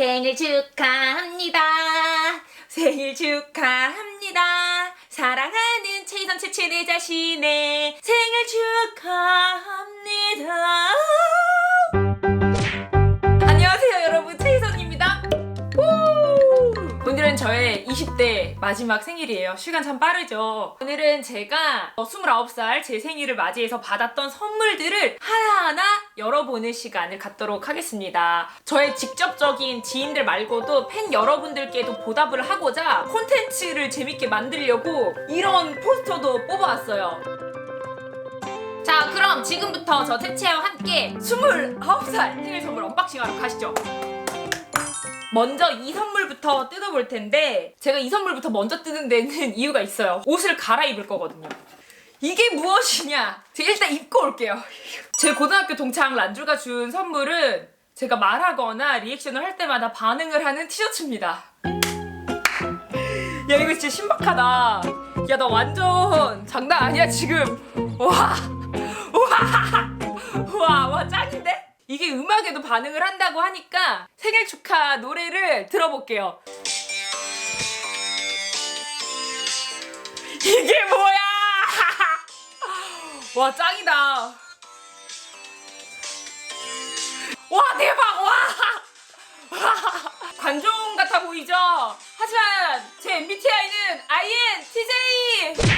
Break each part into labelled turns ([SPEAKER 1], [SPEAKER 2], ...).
[SPEAKER 1] 생일 축하합니다. 생일 축하합니다. 사랑하는 최선 채채내 자신의 생일 축하합니다. 저의 20대 마지막 생일이에요. 시간 참 빠르죠. 오늘은 제가 29살 제 생일을 맞이해서 받았던 선물들을 하나하나 열어보는 시간을 갖도록 하겠습니다. 저의 직접적인 지인들 말고도 팬 여러분들께도 보답을 하고자 콘텐츠를 재밌게 만들려고 이런 포스터도 뽑아왔어요. 자 그럼 지금부터 저 채채와 함께 29살 생일 선물 언박싱하러 가시죠. 먼저 이 선물부터 뜯어볼 텐데 제가 이 선물부터 먼저 뜯은 데는 이유가 있어요. 옷을 갈아입을 거거든요. 이게 무엇이냐? 제가 일단 입고 올게요. 제 고등학교 동창 란주가 준 선물은 제가 말하거나 리액션을 할 때마다 반응을 하는 티셔츠입니다. 야 이거 진짜 신박하다. 야 나 완전 장난 아니야 지금. 와, 와, 와, 와 짱인데? 이게 음악에도 반응을 한다고 하니까 생일 축하 노래를 들어볼게요. 이게 뭐야? 와 짱이다. 와 대박 와. 관종 같아 보이죠? 하지만 제 MBTI는 INTJ!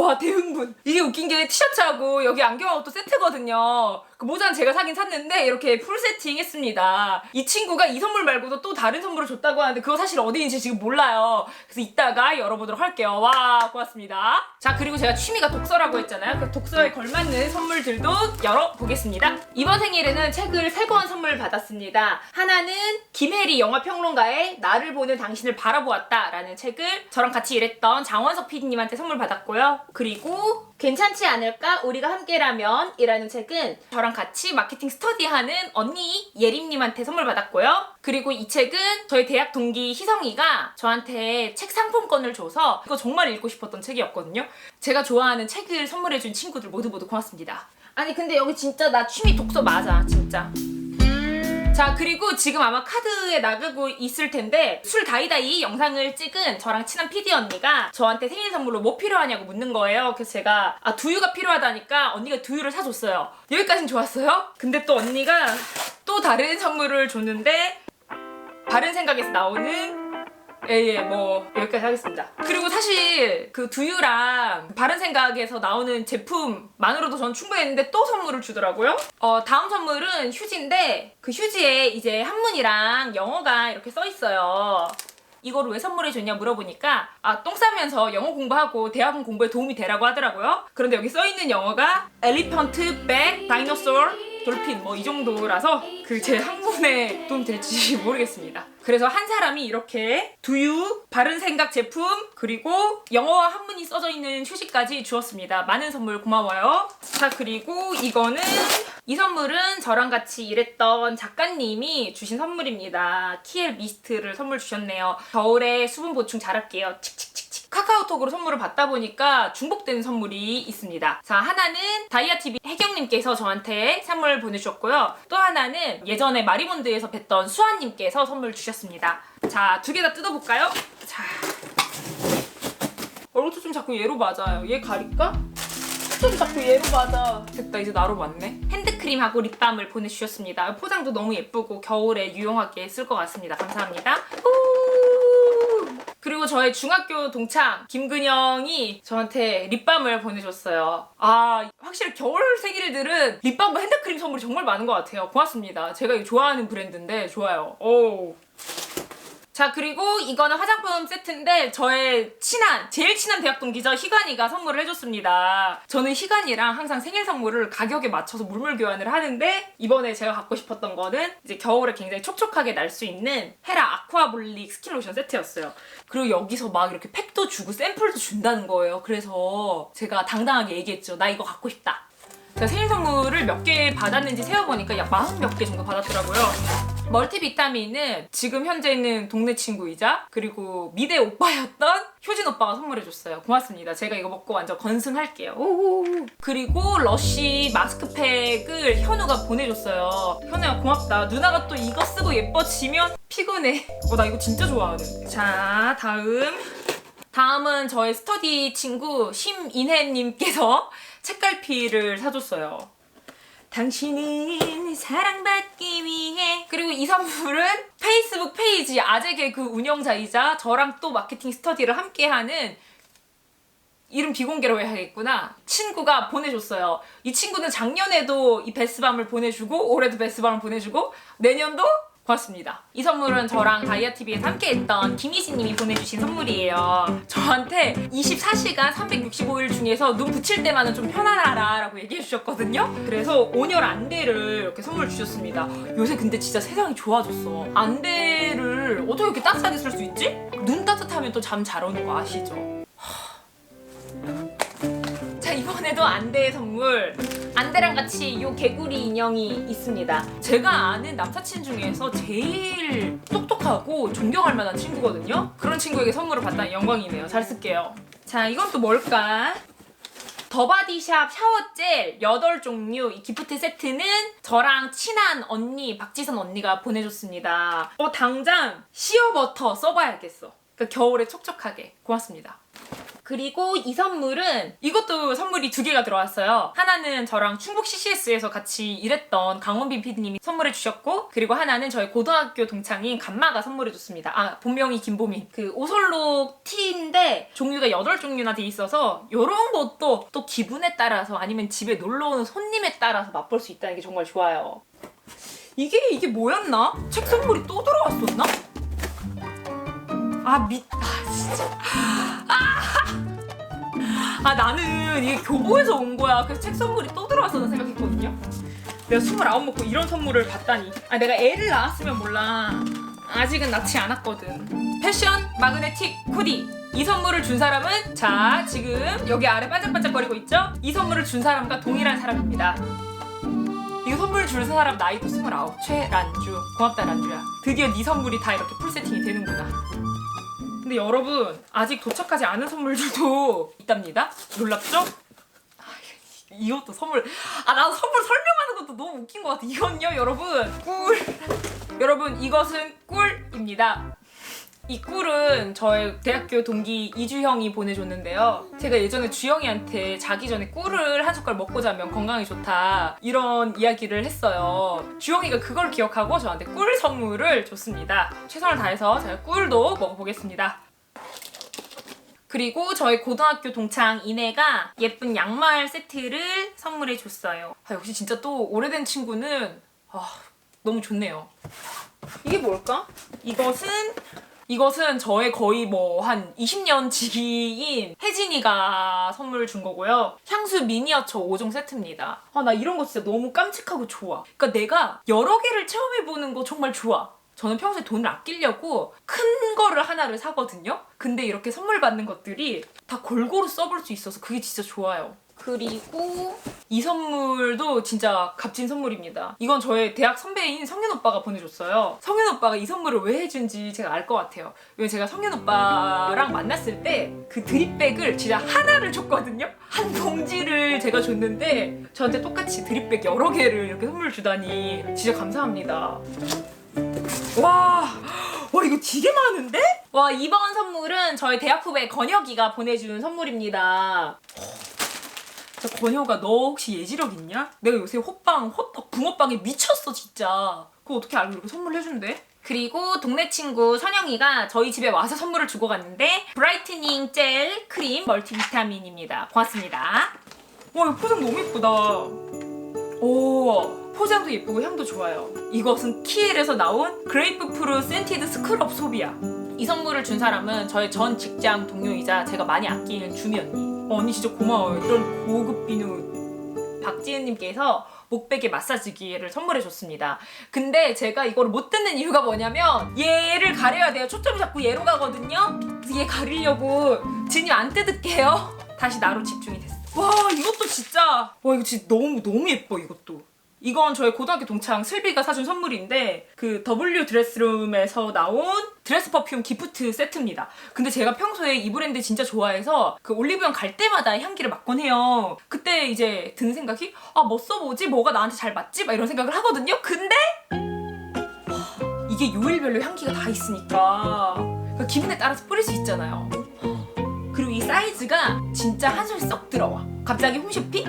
[SPEAKER 1] 와 대흥분. 이게 웃긴 게 티셔츠하고 여기 안경하고 또 세트거든요. 그 모자는 제가 사긴 샀는데 이렇게 풀 세팅 했습니다. 이 친구가 이 선물 말고도 또 다른 선물을 줬다고 하는데 그거 사실 어디인지 지금 몰라요. 그래서 이따가 열어보도록 할게요. 와 고맙습니다. 자 그리고 제가 취미가 독서라고 했잖아요. 그 독서에 걸맞는 선물들도 열어보겠습니다. 이번 생일에는 책을 세 권 선물 받았습니다. 하나는 김혜리 영화평론가의 나를 보는 당신을 바라보았다 라는 책을 저랑 같이 일했던 장원석 PD님한테 선물 받았고요 그리고 괜찮지 않을까? 우리가 함께라면? 이라는 책은 저랑 같이 마케팅 스터디하는 언니 예림님한테 선물 받았고요. 그리고 이 책은 저희 대학 동기 희성이가 저한테 책 상품권을 줘서 이거 정말 읽고 싶었던 책이었거든요. 제가 좋아하는 책을 선물해준 친구들 모두 모두 고맙습니다. 아니 근데 여기 진짜 나 취미 독서 맞아 진짜 자 그리고 지금 아마 카드에 나가고 있을 텐데 술 다이다이 영상을 찍은 저랑 친한 PD 언니가 저한테 생일 선물로 뭐 필요하냐고 묻는 거예요. 그래서 제가 아 두유가 필요하다니까 언니가 두유를 사줬어요. 여기까진 좋았어요? 근데 또 언니가 또 다른 선물을 줬는데 바른 생각에서 나오는 예예 뭐 여기까지 하겠습니다. 그리고 사실 그 두유랑 바른 생각에서 나오는 제품만으로도 전 충분했는데 또 선물을 주더라고요. 어 다음 선물은 휴지인데 그 휴지에 이제 한문이랑 영어가 이렇게 써 있어요. 이거를 왜 선물해 줬냐 물어보니까 아 똥 싸면서 영어 공부하고 대학원 공부에 도움이 되라고 하더라고요. 그런데 여기 써 있는 영어가 엘리펀트, 백, 다이너소어, 돌핀 뭐 이 정도라서 그 제 학문에 도움 될지 모르겠습니다. 그래서 한 사람이 이렇게 두유, 바른 생각 제품 그리고 영어와 한문이 써져 있는 휴지까지 주었습니다. 많은 선물 고마워요. 자 그리고 이거는 이 선물은 저랑 같이 일했던 작가님이 주신 선물입니다. 키엘 미스트를 선물 주셨네요. 겨울에 수분 보충 잘할게요. 칙칙칙칙. 카카오톡으로 선물을 받다 보니까 중복되는 선물이 있습니다. 자, 하나는 다이아TV 혜경님께서 저한테 선물 보내주셨고요. 또 하나는 예전에 마리몬드에서 뵀던 수아님께서 선물 주셨습니다. 자, 두 개 다 뜯어볼까요? 자. 얼굴도 좀 자꾸 얘로 맞아요. 얘 가릴까? 좀 자꾸 얘로 맞아. 됐다, 이제 나로 맞네. 핸드크림하고 립밤을 보내주셨습니다. 포장도 너무 예쁘고 겨울에 유용하게 쓸 것 같습니다. 감사합니다. 후! 그리고 저의 중학교 동창 김근영이 저한테 립밤을 보내줬어요. 아 확실히 겨울 생일들은 립밤과 핸드크림 선물이 정말 많은 것 같아요. 고맙습니다. 제가 좋아하는 브랜드인데 좋아요. 오. 자 그리고 이거는 화장품 세트인데 저의 친한 제일 친한 대학 동기죠 희관이가 선물을 해줬습니다. 저는 희관이랑 항상 생일 선물을 가격에 맞춰서 물물 교환을 하는데 이번에 제가 갖고 싶었던 거는 이제 겨울에 굉장히 촉촉하게 날 수 있는 헤라 아쿠아블릭 스킨로션 세트였어요. 그리고 여기서 막 이렇게 팩도 주고 샘플도 준다는 거예요. 그래서 제가 당당하게 얘기했죠. 나 이거 갖고 싶다. 제가 생일 선물을 몇 개 받았는지 세어보니까 약 40 몇 개 정도 받았더라고요 멀티비타민은 지금 현재 있는 동네 친구이자 그리고 미대 오빠였던 효진 오빠가 선물해줬어요. 고맙습니다. 제가 이거 먹고 완전 건승할게요. 오호. 그리고 러쉬 마스크팩을 현우가 보내줬어요. 현우야 고맙다. 누나가 또 이거 쓰고 예뻐지면 피곤해. 어, 나 이거 진짜 좋아하는데. 자, 다음. 다음은 저의 스터디 친구 심인혜님께서 책갈피를 사줬어요. 당신은 사랑받기 위해. 그리고 이 선물은 페이스북 페이지 아재개 그 운영자이자 저랑 또 마케팅 스터디를 함께하는 이름 비공개로 해야겠구나. 친구가 보내줬어요. 이 친구는 작년에도 이 베스밤을 보내주고 올해도 베스밤을 보내주고 내년도 고맙습니다. 이 선물은 저랑 다이아TV에서 함께했던 김희진님이 보내주신 선물이에요. 저한테 24시간 365일 중에서 눈 붙일 때만은 좀 편안하라 라고 얘기해 주셨거든요. 그래서 온열 안대를 이렇게 선물 주셨습니다. 요새 근데 진짜 세상이 좋아졌어. 안대를 어떻게 이렇게 따뜻하게 쓸 수 있지? 눈 따뜻하면 또 잠 잘 오는 거 아시죠? 자 이번에도 안대의 선물. 안대랑 같이 요 개구리 인형이 있습니다. 제가 아는 남사친 중에서 제일 똑똑하고 존경할 만한 친구거든요. 그런 친구에게 선물을 받다니 영광이네요. 잘 쓸게요. 자 이건 또 뭘까? 더바디샵 샤워젤 8종류. 이 기프트 세트는 저랑 친한 언니 박지선 언니가 보내줬습니다. 어 당장 시어버터 써봐야겠어. 그러니까 겨울에 촉촉하게. 고맙습니다 그리고 이 선물은 이것도 선물이 두 개가 들어왔어요. 하나는 저랑 충북 CCS에서 같이 일했던 강원빈 PD님이 선물해 주셨고 그리고 하나는 저희 고등학교 동창인 감마가 선물해 줬습니다. 아 본명이 김보민. 그 오설록 티인데 종류가 8종류나 돼 있어서 이런 것도 또 기분에 따라서 아니면 집에 놀러 오는 손님에 따라서 맛볼 수 있다는 게 정말 좋아요. 이게 이게 뭐였나? 책 선물이 또 들어왔었나? 아 미... 아 진짜 아 나는 이게 교보에서 온 거야. 그래서 책 선물이 또 들어왔어는 생각했거든요. 내가 29 먹고 이런 선물을 받다니. 아 내가 애를 낳았으면 몰라. 아직은 낳지 않았거든. 패션 마그네틱 코디. 이 선물을 준 사람은 자 지금 여기 아래 반짝반짝거리고 있죠? 이 선물을 준 사람과 동일한 사람입니다. 이 선물 줄 사람 나이도 29 최란주 고맙다 란주야 드디어 네 선물이 다 이렇게 풀 세팅이 되는구나 근데 여러분 아직 도착하지 않은 선물들도 있답니다. 놀랍죠? 아, 이것도 선물 아 나도 선물 설명하는 것도 너무 웃긴 것 같아. 이건요 여러분 꿀 여러분 이것은 꿀입니다. 이 꿀은 저의 대학교 동기 이주형이 보내줬는데요. 제가 예전에 주영이한테 자기 전에 꿀을 한 숟갈 먹고 자면 건강에 좋다 이런 이야기를 했어요. 주영이가 그걸 기억하고 저한테 꿀 선물을 줬습니다. 최선을 다해서 제가 꿀도 먹어보겠습니다. 그리고 저희 고등학교 동창 이내가 예쁜 양말 세트를 선물해 줬어요. 아, 역시 진짜 또 오래된 친구는 아, 너무 좋네요. 이게 뭘까? 이것은 이것은 저의 거의 뭐 한 20년 지기인 혜진이가 선물 준 거고요. 향수 미니어처 5종 세트입니다. 아, 나 이런 거 진짜 너무 깜찍하고 좋아. 그러니까 내가 여러 개를 체험해보는 거 정말 좋아. 저는 평소에 돈을 아끼려고 큰 거를 하나를 사거든요. 근데 이렇게 선물 받는 것들이 다 골고루 써볼 수 있어서 그게 진짜 좋아요. 그리고 이 선물도 진짜 값진 선물입니다. 이건 저의 대학 선배인 성현 오빠가 보내줬어요. 성현 오빠가 이 선물을 왜 해준지 제가 알 것 같아요. 왜냐면 제가 성현 오빠랑 만났을 때 그 드립백을 진짜 하나를 줬거든요. 한 봉지를 제가 줬는데 저한테 똑같이 드립백 여러 개를 이렇게 선물 주다니 진짜 감사합니다. 와, 와 이거 되게 많은데? 와 이번 선물은 저희 대학 후배 건혁이가 보내준 선물입니다. 저 건혁아 너 혹시 예지력 있냐? 내가 요새 호빵, 호떡, 붕어빵에 미쳤어 진짜. 그거 어떻게 알고 이렇게 선물해준대? 그리고 동네 친구 선영이가 저희 집에 와서 선물을 주고 갔는데 브라이트닝 젤 크림 멀티비타민입니다. 고맙습니다. 와 이거 포장 너무 예쁘다. 오 포장도 예쁘고 향도 좋아요. 이것은 키엘에서 나온 그레이프 프루 센티드 스크럽 소비야. 이 선물을 준 사람은 저의 전 직장 동료이자 제가 많이 아끼는 주미 언니. 어, 언니 진짜 고마워요. 이런 고급 비누. 박지은님께서 목베개 마사지기를 선물해 줬습니다. 근데 제가 이거를 못 듣는 이유가 뭐냐면 얘를 가려야 돼요. 초점이 자꾸 얘로 가거든요. 얘 가리려고 진이 안 뜯을게요. 다시 나로 집중이 됐어. 와 이것도 진짜 와 이거 진짜 너무 너무 예뻐 이것도. 이건 저희 고등학교 동창 슬비가 사준 선물인데 그 W 드레스룸에서 나온 드레스 퍼퓸 기프트 세트입니다. 근데 제가 평소에 이 브랜드 진짜 좋아해서 그 올리브영 갈 때마다 향기를 맡곤 해요. 그때 이제 드는 생각이 아 뭐 써보지? 뭐가 나한테 잘 맞지? 막 이런 생각을 하거든요. 근데 하, 이게 요일별로 향기가 다 있으니까 그 기분에 따라서 뿌릴 수 있잖아요. 그리고 이 사이즈가 진짜 한 손에 쏙 들어와. 갑자기 홈쇼핑?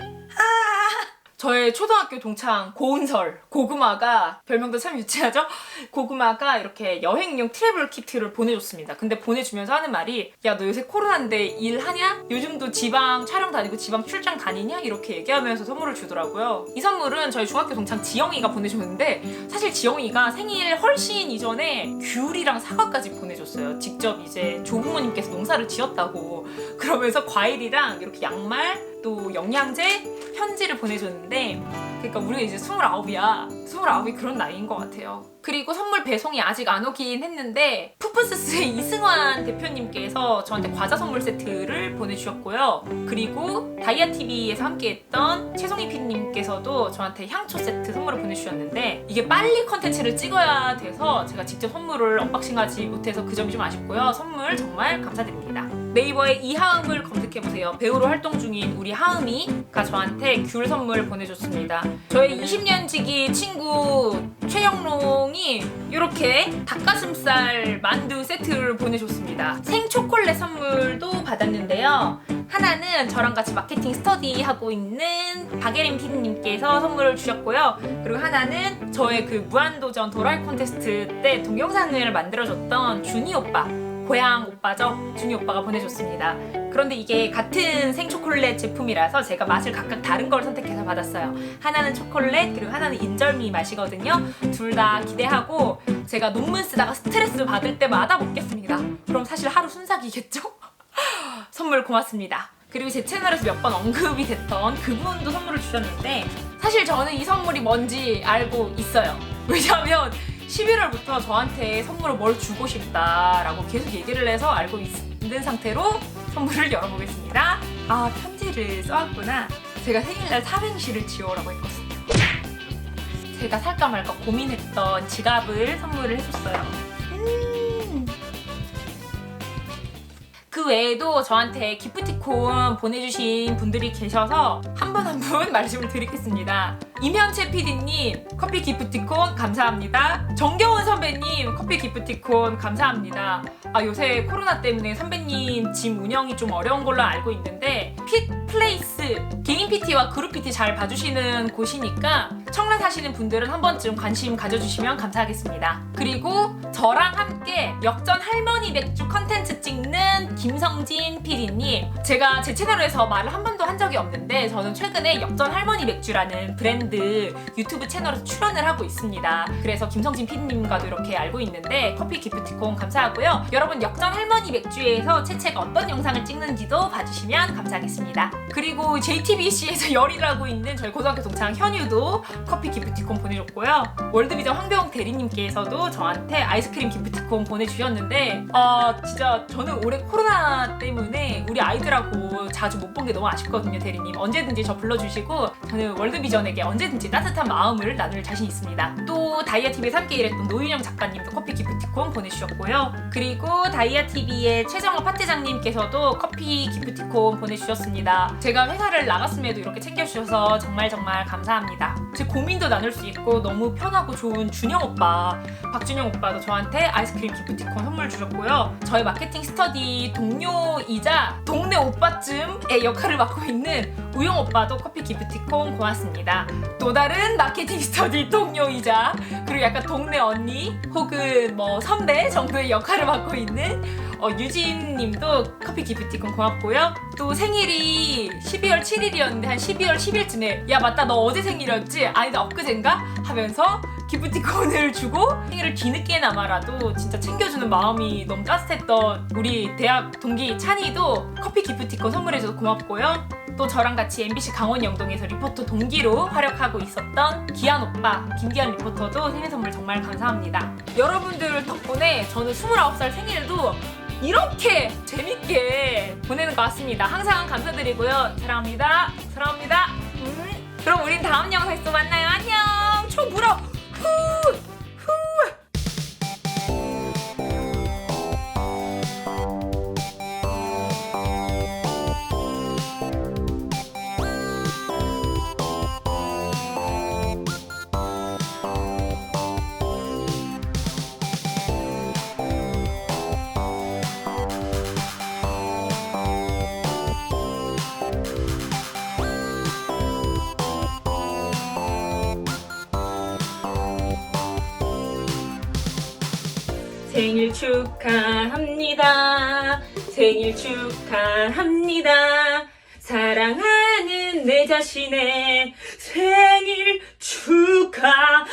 [SPEAKER 1] 저의 초등학교 동창 고은설 고구마가 별명도 참 유치하죠? 고구마가 이렇게 여행용 트래블 키트를 보내줬습니다. 근데 보내주면서 하는 말이 야 너 요새 코로나인데 일하냐? 요즘도 지방 촬영 다니고 지방 출장 다니냐? 이렇게 얘기하면서 선물을 주더라고요. 이 선물은 저희 중학교 동창 지영이가 보내줬는데 사실 지영이가 생일 훨씬 이전에 귤이랑 사과까지 보내줬어요. 직접 이제 조부모님께서 농사를 지었다고 그러면서 과일이랑 이렇게 양말 또 영양제 편지를 보내줬는데 그러니까 우리가 이제 29이야. 29이 그런 나이인 것 같아요. 그리고 선물 배송이 아직 안 오긴 했는데 푸푸스스의 이승환 대표님께서 저한테 과자 선물 세트를 보내주셨고요. 그리고 다이아TV에서 함께했던 최송희 PD님께서도 저한테 향초 세트 선물을 보내주셨는데 이게 빨리 컨텐츠를 찍어야 돼서 제가 직접 선물을 언박싱하지 못해서 그 점이 좀 아쉽고요. 선물 정말 감사드립니다 네이버에 이하음을 검색해보세요. 배우로 활동 중인 우리 하음이가 저한테 귤 선물 보내줬습니다. 저의 20년 지기 친구 최영롱이 이렇게 닭가슴살 만두 세트를 보내줬습니다. 생 초콜릿 선물도 받았는데요. 하나는 저랑 같이 마케팅 스터디 하고 있는 박예림 PD님께서 선물을 주셨고요. 그리고 하나는 저의 그 무한도전 도랄 콘테스트 때 동영상을 만들어줬던 준이 오빠 고향 오빠죠. 준이 오빠가 보내줬습니다. 그런데 이게 같은 생초콜릿 제품이라서 제가 맛을 각각 다른 걸 선택해서 받았어요. 하나는 초콜릿 그리고 하나는 인절미 맛이거든요. 둘 다 기대하고 제가 논문 쓰다가 스트레스 받을 때마다 먹겠습니다. 그럼 사실 하루 순삭이겠죠? 선물 고맙습니다. 그리고 제 채널에서 몇 번 언급이 됐던 그분도 선물을 주셨는데 사실 저는 이 선물이 뭔지 알고 있어요. 왜냐하면 11월부터 저한테 선물을 뭘 주고 싶다라고 계속 얘기를 해서 알고 있는 상태로 선물을 열어보겠습니다. 아 편지를 써왔구나. 제가 생일날 삼행시를 지어오라고 했거든요. 제가 살까 말까 고민했던 지갑을 선물을 해줬어요. 음. 그 외에도 저한테 기프티콘 보내주신 분들이 계셔서 한 분 한 분 말씀을 드리겠습니다. 임현채 PD님 커피 기프티콘 감사합니다. 정겨운 선배님 커피 기프티콘 감사합니다. 아 요새 코로나 때문에 선배님 짐 운영이 좀 어려운 걸로 알고 있는데 핏 플레이스 개인 PT와 그룹 PT 잘 봐주시는 곳이니까 청라 사시는 분들은 한 번쯤 관심 가져주시면 감사하겠습니다. 그리고 저랑 함께 역전 할머니 맥주 컨텐츠 찍는 김성진 PD님 제가 제 채널에서 말을 한 번도 한 적이 없는데 저는 최근에 역전 할머니 맥주라는 브랜드 유튜브 채널에서 출연을 하고 있습니다. 그래서 김성진 PD님과도 이렇게 알고 있는데 커피 기프티콘 감사하고요. 여러분 역전 할머니 맥주에서 채채가 어떤 영상을 찍는지도 봐주시면 감사하겠습니다. 그리고 JTBC에서 열일 하고 있는 저희 고등학교 동창 현유도 커피 기프티콘 보내줬고요. 월드비전 황병 대리님께서도 저한테 아이스크림 기프티콘 보내주셨는데 아 진짜 저는 올해 코로나 때문에 우리 아이들하고 자주 못 본 게 너무 아쉽거든요 대리님 언제든지 저 불러주시고 저는 월드비전에게 언제든지 따뜻한 마음을 나눌 자신 있습니다. 또 다이아TV에서 함께 일했던 노윤영 작가님도 커피 기프티콘 보내주셨고요. 그리고 다이아TV의 최정호 파트장님께서도 커피 기프티콘 보내주셨습니다. 제가 회사를 나갔음에도 이렇게 챙겨주셔서 정말 정말 감사합니다. 제 고민도 나눌 수 있고 너무 편하고 좋은 준영 오빠, 박준영 오빠도 저한테 아이스크림 기프티콘 선물 주셨고요. 저희 마케팅 스터디 동료이자 동네 오빠쯤의 역할을 맡고 있는 우영 오빠도 커피 기프티콘 고맙습니다. 또 다른 마케팅 스터디 동료이자 그리고 약간 동네 언니 혹은 뭐 선배 정도의 역할을 맡고 있는 어, 유진님도 커피 기프티콘 고맙고요. 또 생일이 12월 7일이었는데 한 12월 10일쯤에 야 맞다 너 어제 생일이었지? 아니다 엊그젠가? 하면서 기프티콘을 주고 생일을 뒤늦게나마라도 진짜 챙겨주는 마음이 너무 따뜻했던 우리 대학 동기 찬이도 커피 기프티콘 선물해줘서 고맙고요. 또 저랑 같이 MBC 강원 영동에서 리포터 동기로 활약하고 있었던 기한 오빠 김기한 리포터도 생일 선물 정말 감사합니다. 여러분들 덕분에 저는 29살 생일도 이렇게 재밌게 보내는 것 같습니다. 항상 감사드리고요. 사랑합니다. 사랑합니다. 음. 그럼 우린 다음 영상에서 만나요. 안녕. 초. 후. 후. 생일 축하합니다. 생일 축하합니다. 사랑하는 내 자신의 생일 축하합니다.